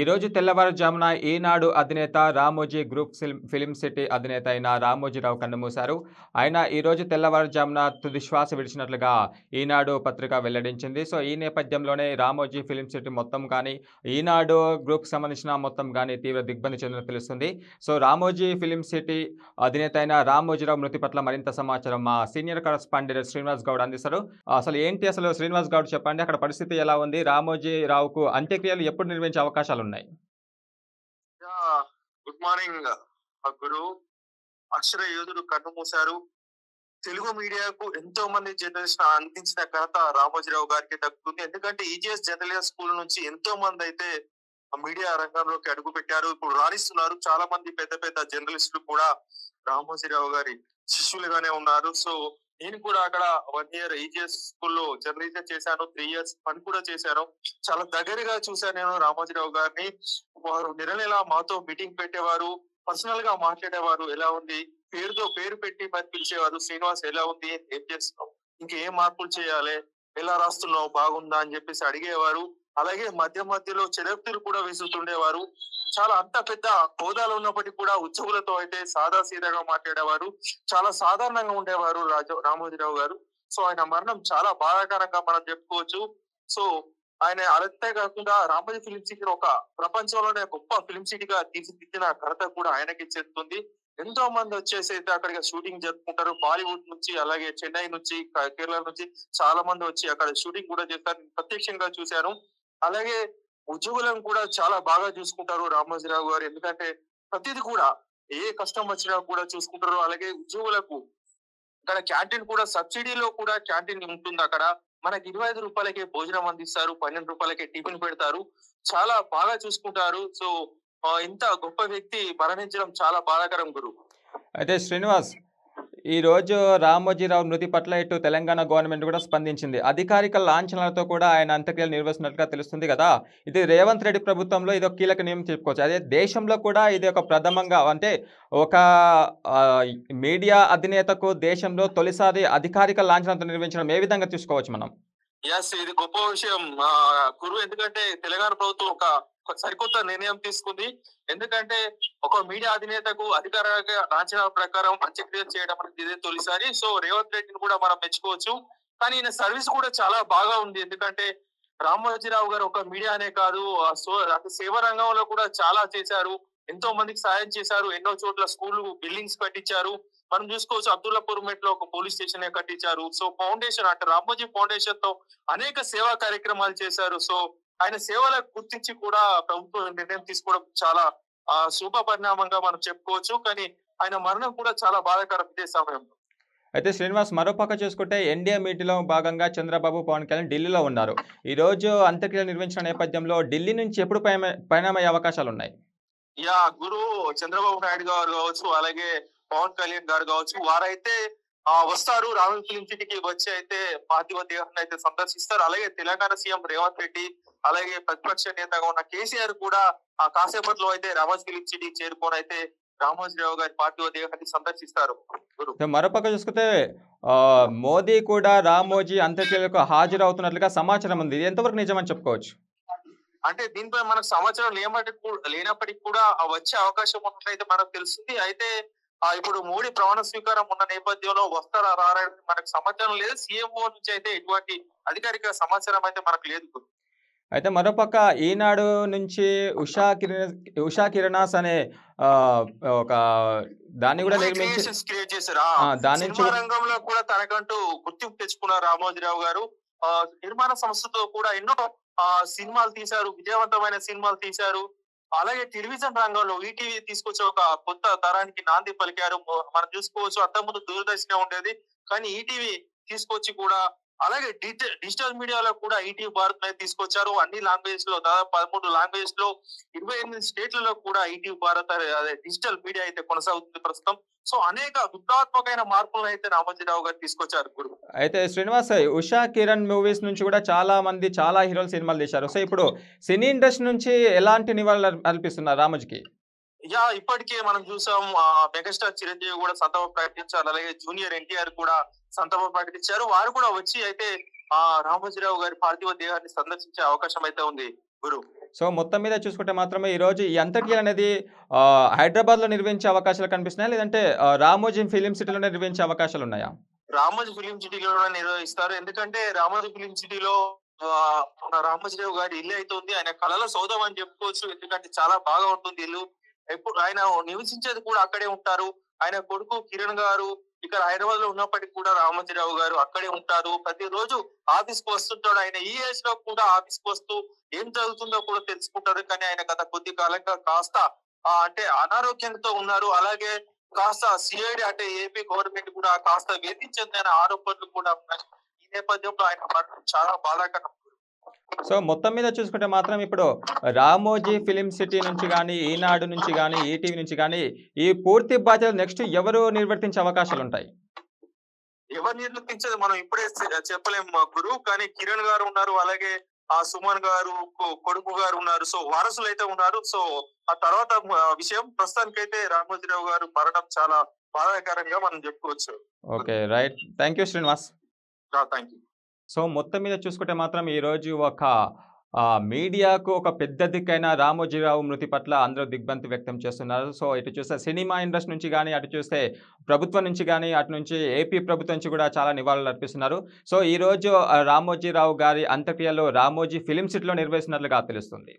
ఈ రోజు తెల్లవారుజామున ఈనాడు అధినేత Ramoji group film film city అధినేత అయిన రామోజీరావు కన్నుమూశారు. ఆయన ఈ రోజు తెల్లవారుజామున తుది శ్వాస విడిచినట్లుగా ఈనాడు పత్రిక వెల్లడించింది. సో ఈ నేపథ్యంలోనే రామోజీ ఫిలిం సిటీ మొత్తం కానీ ఈనాడు గ్రూప్ సంబంధించిన మొత్తం కానీ తీవ్ర దిగ్బంధి చెందిన తెలుస్తుంది. సో రామోజీ ఫిలిం సిటీ అధినేత అయిన రామోజీరావు మృతి పట్ల మరింత సమాచారం మా సీనియర్ కరస్పాండెంట్ శ్రీనివాస్ గౌడ్ అందిస్తారు అసలు ఏంటి అసలు శ్రీనివాస్ గౌడ్ చెప్పండి? అక్కడ పరిస్థితి ఎలా ఉంది? రామోజీరావుకు అంత్యక్రియలు ఎప్పుడు నిర్వహించే అవకాశాలు ఉన్నాయి. Good morning. ఆ గురు అక్షర యోధుడు కన్ను మూశారు. తెలుగు మీడియాకు ఎంతో మంది జర్నలిస్ట్ అందించిన ఘనత రామోజీరావు గారికి దక్కుతుంది. ఎందుకంటే ఈజీఎస్ జర్నలిజం స్కూల్ నుంచి ఎంతో మంది అయితే ఆ మీడియా రంగంలోకి అడుగు పెట్టారు. ఇప్పుడు రాణిస్తున్నారు. చాలా మంది పెద్ద పెద్ద జర్నలిస్టులు కూడా రామోజీరావు గారి శిష్యులుగానే ఉన్నారు. సో నేను కూడా అక్కడ వన్ ఇయర్ ఈజీఎస్ స్కూల్లో జర్నలిజం చేశాను త్రీ ఇయర్స్ పని కూడా చేశాను. చాలా దగ్గరగా చూశాను నేను రామోజీరావు గారిని. వారు నెల నెల మాతో మీటింగ్ పెట్టేవారు పర్సనల్గా మాట్లాడేవారు ఎలా ఉంది? పేరుతో పేరు పెట్టి మరి పిలిచేవారు శ్రీనివాస్ ఎలా ఉంది? ఏం చేస్తున్నావు? ఇంకేం మార్పులు చేయాలి? ఎలా రాస్తున్నావు? బాగుందా? అని చెప్పేసి అడిగేవారు. అలాగే మధ్య మధ్యలో చెరక్తులు కూడా వేసుతుండేవారు. చాలా అంత పెద్ద హోదాలో ఉన్నప్పటికీ కూడా ఉత్సవులతో అయితే సాదా సీదాగా మాట్లాడేవారు. చాలా సాధారణంగా ఉండేవారు రాజ రామోజీరావు గారు. సో ఆయన మరణం చాలా బాధాకరంగా మనం చెప్పుకోవచ్చు. సో ఆయన అదంతే కాకుండా రామోజీ ఫిలిం సిటీ ఒక ప్రపంచంలోనే గొప్ప ఫిలిం సిటీగా తీర్చిదిద్దిన ఘనత కూడా ఆయనకి చెందుతుంది. ఎంతో మంది వచ్చేసి అయితే అక్కడికి షూటింగ్ జరుపుకుంటారు. బాలీవుడ్ నుంచి అలాగే చెన్నై నుంచి కేరళ నుంచి చాలా మంది వచ్చి అక్కడ షూటింగ్ కూడా చేస్తారు. ప్రత్యక్షంగా చూశాను. అలాగే ఉద్యోగులను కూడా చాలా బాగా చూసుకుంటారు రామోజీరావు గారు. ఎందుకంటే ప్రతిది కూడా ఏ కష్టం వచ్చినా కూడా చూసుకుంటారు. అలాగే ఉద్యోగులకు ఇక్కడ క్యాంటీన్ కూడా సబ్సిడీలో కూడా క్యాంటీన్ ఉంటుంది అక్కడ. మనకి ఇరవై ఐదు రూపాయలకే భోజనం అందిస్తారు పన్నెండు రూపాయలకే టిఫిన్ పెడతారు. చాలా బాగా చూసుకుంటారు. సో ఇంత గొప్ప వ్యక్తి మరణించడం చాలా బాధాకరం గురు. అయితే శ్రీనివాస్ ఈ రోజు రామోజీరావు మృతి పట్ల ఇటు తెలంగాణ గవర్నమెంట్ కూడా స్పందించింది. అధికారిక లాంఛనాలతో కూడా ఆయన అంత్యక్రియలు నిర్వహిస్తున్నట్టుగా తెలుస్తుంది కదా. ఇది రేవంత్ రెడ్డి ప్రభుత్వంలో ఇది ఒక కీలక నియమం చెప్పుకోవచ్చు. అదే దేశంలో కూడా ఇది ఒక ప్రథమంగా అంటే ఒక మీడియా అధినేతకు దేశంలో తొలిసారి అధికారిక లాంఛనాలతో నిర్వహించడం ఏ విధంగా తీసుకోవచ్చు మనం? ఎస్ ఇది గొప్ప విషయం. కురు ఎందుకంటే తెలంగాణ ప్రభుత్వం ఒక సరికొత్త నిర్ణయం తీసుకుంది. ఎందుకంటే ఒక మీడియా అధినేతకు అధికార లాంఛనాల ప్రకారం అంత్యక్రియ చేయడం అనేది ఇదే తొలిసారి. సో రేవంత్ రెడ్డిని కూడా మనం మెచ్చుకోవచ్చు. కానీ ఈయన సర్వీస్ కూడా చాలా బాగా ఉంది. ఎందుకంటే రామోజీరావు గారు ఒక మీడియానే కాదు. సో- సేవ రంగంలో కూడా చాలా చేశారు. ఎంతో మందికి సాయం చేశారు. ఎన్నో చోట్ల స్కూల్ బిల్డింగ్స్ కట్టించారు. మనం చూసుకోవచ్చు అబ్దుల్లాపూర్ మెట్లో ఒక పోలీస్ స్టేషన్ కట్టించారు. సో ఫౌండేషన్ అంటే రామోజీ ఫౌండేషన్తో అనేక సేవా కార్యక్రమాలు చేశారు. సో ఆయన సేవలకు గుర్తించి కూడా ప్రభుత్వం నిర్ణయం తీసుకోవడం చాలా ఆ, శుభ పరిణామంగా మనం చెప్పుకోవచ్చు. కానీ ఆయన మరణం కూడా చాలా బాధాకరం ఇదే సమయంలో. అయితే శ్రీనివాస్ మరోపక్క చూసుకుంటే ఎన్డీఏ మీటింగ్లో భాగంగా చంద్రబాబు పవన్ కళ్యాణ్ ఢిల్లీలో ఉన్నారు. ఈ రోజు అంత్యక్రియలు నిర్వహించిన నేపథ్యంలో ఢిల్లీ నుంచి ఎప్పుడు పయన- పయనమయ్యే అవకాశాలు ఉన్నాయి? యా గురు చంద్రబాబు నాయుడు గారు కావచ్చు అలాగే పవన్ కళ్యాణ్ గారు కావచ్చు వారైతే ఆ వస్తారు. రాహుల్ ఫిలిం సిటీకి వచ్చి అయితే పార్థివ దేహాన్ని అయితే సందర్శిస్తారు. అలాగే తెలంగాణ సీఎం రేవంత్ రెడ్డి అలాగే ప్రతిపక్ష నేతగా ఉన్న కేసీఆర్ కూడా ఆ కాసేపట్లో అయితే రామోజీ ఫిలిం సిటీకి చేరుకొని అయితే రామోజీరావు గారి పార్థివ దేహాన్ని సందర్శిస్తారు. మరోపక్క చూసుకుంటే మోదీ కూడా రామోజీ అంత్యక్రియలకు హాజరవుతున్నట్లుగా సమాచారం ఉంది. ఇది ఎంతవరకు నిజమని చెప్పుకోవచ్చు? అంటే దీనిపై మనకు సమాచారం లేనప్పటికీ లేనప్పటికీ కూడా వచ్చే అవకాశం ఉన్నట్లయితే మనకు తెలుస్తుంది. అయితే ఇప్పుడు మోడీ ప్రమాణ స్వీకారం ఉన్న నేపథ్యంలో వస్తారా రారా మనకు సమాచారం లేదు. సీఎంఓ నుంచి అయితే ఎటువంటి అధికారిక సమాచారం అయితే మనకు లేదు అయితే మరోపక్క ఈనాడు నుంచి ఉషా కిరణ ఉషా కిరణాస్ అనే ఒక దాన్ని కూడా నిర్మించి దాని రంగంలో కూడా తనకంటూ గుర్తింపు తెచ్చుకున్నారు రామోజీరావు గారు. నిర్మాణ సంస్థతో కూడా ఎన్నో సినిమాలు తీశారు విజయవంతమైన సినిమాలు తీశారు. అలాగే టెలివిజన్ రంగంలో ఈటీవీ తీసుకొచ్చే ఒక కొత్త తరానికి నాంది పలికారు. మనం చూసుకోవచ్చు అంతకుముందు దూరదర్శనే ఉండేది. కానీ ఈటీవీ తీసుకొచ్చి కూడా అలాగే డిజిటల్ డిజిటల్ మీడియాలో కూడా ఈటీవీ భారత్ మీద తీసుకొచ్చారు. అన్ని లాంగ్వేజెస్లో దాదాపు పదమూడు లాంగ్వేజెస్లో ఇరవై ఎనిమిది స్టేట్లలో కూడా ఈటీవీ భారత్ అదే డిజిటల్ మీడియా అయితే కొనసాగుతుంది ప్రస్తుతం. సో అనేక విప్లవాత్మకమైన మార్పులను అయితే రామోజీరావు గారు తీసుకొచ్చారు గురు. అయితే శ్రీనివాస్ ఉషా కిరణ్ మూవీస్ నుంచి కూడా చాలా మంది చాలా హీరోలు సినిమాలు తీశారు. సో ఇప్పుడు సినీ ఇండస్ట్రీ నుంచి ఎలాంటి నివాళులు అర్ప- అర్పిస్తున్నారు రామోజీకి? యా ఇప్పటికే మనం చూసాం మెగాస్టార్ చిరంజీవి కూడా సంతాపం ప్రకటించారు. అలాగే జూనియర్ ఎన్టీఆర్ కూడా సంతాపం ప్రకటించారు. వారు కూడా వచ్చి అయితే ఆ రామోజీరావు గారి పార్థివ దేహాన్ని సందర్శించే అవకాశం అయితే ఉంది గురు. సో మొత్తం మీద చూసుకుంటే మాత్రమే ఈరోజు ఈ అంత్యక్రియలు అనేది ఆ, హైదరాబాద్లో నిర్వహించే అవకాశాలు కనిపిస్తున్నాయా? లేదంటే రామోజీ ఫిలిం సిటీలో నిర్వహించే అవకాశాలు ఉన్నాయా? రామోజీ ఫిలిం సిటీలో నిర్వహిస్తారు. ఎందుకంటే రామోజీ ఫిలిం సిటీలో రామోజీరావు గారి ఇల్లు అయితే ఉంది. ఆయన కళల సౌధం అని చెప్పుకోవచ్చు. ఎందుకంటే చాలా బాగా ఉంటుంది ఇల్లు. ఎప్పుడు ఆయన నివసించేది కూడా అక్కడే ఉంటారు. ఆయన కొడుకు కిరణ్ గారు ఇక్కడ హైదరాబాద్లో ఉన్నప్పటికీ కూడా రామోజీరావు గారు అక్కడే ఉంటారు. ప్రతిరోజు ఆఫీస్కు వస్తుంటాడు. ఆయన ఈ ఏజ్లో కూడా ఆఫీస్కు వస్తూ ఏం జరుగుతుందో కూడా తెలుసుకుంటారు కానీ ఆయన గత కొద్ది కాలంగా కాస్త అంటే అనారోగ్యంతో ఉన్నారు. అలాగే కాస్త సిఐడి అంటే ఏపీ గవర్నమెంట్ కూడా కాస్త వేధించిందనే ఆరోపణలు కూడా ఉన్నాయి ఈ నేపథ్యంలో ఆయన మరణం చాలా బాధాకరం. సో మొత్తం మీద చూసుకుంటే మాత్రం ఇప్పుడు రామోజీ ఫిలిం సిటీ నుంచి కానీ ఈనాడు నుంచి కానీ ఈటీవీ నుంచి కానీ ఈ పూర్తి బాధ్యత నెక్స్ట్ ఎవరు నిర్వర్తించే అవకాశాలు ఉంటాయి? ఎవరు నిర్లక్షించేది మనం ఇప్పుడే చె- చెప్పలేం. మా గురువు కానీ కిరణ్ గారు ఉన్నారు అలాగే ఆ సుమన్ గారు కొడుకు గారు ఉన్నారు. సో వారసులు అయితే ఉన్నారు. సో ఆ తర్వాత విషయం ప్రస్తుతానికైతే రామోజీరావు గారు మరణం చాలా బాధాకరంగా మనం చెప్పుకోవచ్చు. Okay right. Thank you Srinivas. Thank you so మొత్తం మీద చూసుకుంటే మాత్రం ఈరోజు ఒక మీడియాకు ఒక పెద్ద దిక్కైన రామోజీరావు మృతి పట్ల అందరూ దిగ్భ్రాంతి వ్యక్తం చేస్తున్నారు. సో ఇటు చూస్తే సినిమా ఇండస్ట్రీ నుంచి కానీ అటు చూస్తే ప్రభుత్వం నుంచి కానీ అటు నుంచి ఏపీ ప్రభుత్వం నుంచి కూడా చాలా నివాళులు అర్పిస్తున్నారు. సో ఈరోజు రామోజీరావు గారి అంత్యక్రియలు రామోజీ ఫిలిం సిటీలో నిర్వహిస్తున్నట్లుగా తెలుస్తుంది.